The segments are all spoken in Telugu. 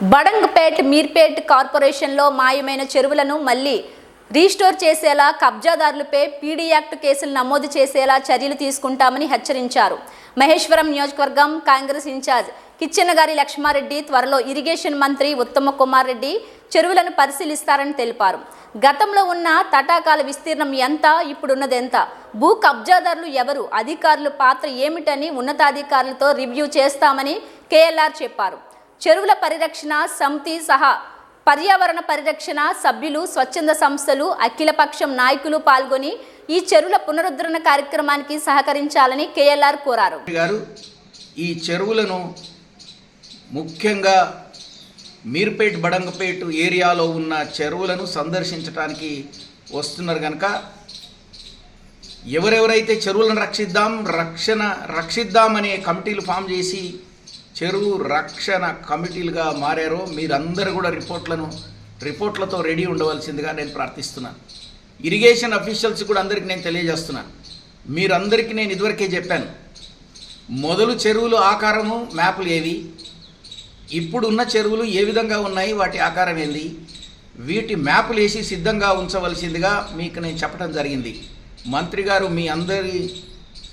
బడంగ్పేట్ మీర్పేట్ కార్పొరేషన్లో మాయమైన చెరువులను మళ్ళీ రీస్టోర్ చేసేలా కబ్జాదారులపై పీడీ యాక్ట్ కేసులు నమోదు చేసేలా చర్యలు తీసుకుంటామని హెచ్చరించారు. మహేశ్వరం నియోజకవర్గం కాంగ్రెస్ ఇన్ఛార్జ్ కిచ్చెన్నగారి లక్ష్మారెడ్డి త్వరలో ఇరిగేషన్ మంత్రి ఉత్తమ కుమార్ రెడ్డి చెరువులను పరిశీలిస్తారని తెలిపారు. గతంలో ఉన్న తటాకాల విస్తీర్ణం ఎంత ఇప్పుడున్నది ఎంత? భూ కబ్జాదారులు ఎవరు? అధికారుల పాత్ర ఏమిటని ఉన్నతాధికారులతో రివ్యూ చేస్తామని కేఎల్ఆర్ చెప్పారు. చెరువుల పరిరక్షణ సమితి సహా పర్యావరణ పరిరక్షణ సభ్యులు స్వచ్ఛంద సంస్థలు అఖిలపక్షం నాయకులు పాల్గొని ఈ చెరువుల పునరుద్ధరణ కార్యక్రమానికి సహకరించాలని కేఎల్ఆర్ కోరారు. గారు ఈ చెరువులను ముఖ్యంగా మీర్పేట్ బడంగపేట్ ఏరియాలో ఉన్న చెరువులను సందర్శించడానికి వస్తున్నారు కనుక ఎవరెవరైతే చెరువులను రక్షిద్దాం రక్షణ రక్షిద్దామనే కమిటీలు ఫామ్ చేసి చెరువు రక్షణ కమిటీలుగా మారారో మీరందరూ కూడా రిపోర్ట్లను రిపోర్ట్లతో రెడీ ఉండవలసిందిగా నేను ప్రార్థిస్తున్నాను. ఇరిగేషన్ అఫీషియల్స్ కూడా అందరికీ నేను తెలియజేస్తున్నాను. మీరందరికీ నేను ఇదివరకే చెప్పాను. మొదలు చెరువులు ఆకారము మ్యాపులు ఏవి? ఇప్పుడున్న చెరువులు ఏ విధంగా ఉన్నాయి? వాటి ఆకారం ఏంది? వీటి మ్యాపులు వేసి సిద్ధంగా ఉంచవలసిందిగా మీకు నేను చెప్పడం జరిగింది. మంత్రి గారు మీ అందరి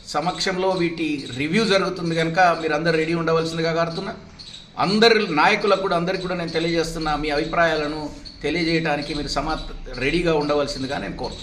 సమక్షంలో వీటి రివ్యూ జరుగుతుంది కనుక మీరు అందరు రెడీ ఉండవలసిందిగా కారుతున్నా. అందరి నాయకులకు కూడా అందరికీ కూడా నేను తెలియజేస్తున్నా మీ అభిప్రాయాలను తెలియజేయడానికి మీరు సమా రెడీగా ఉండవలసిందిగా నేను కోరుతున్నాను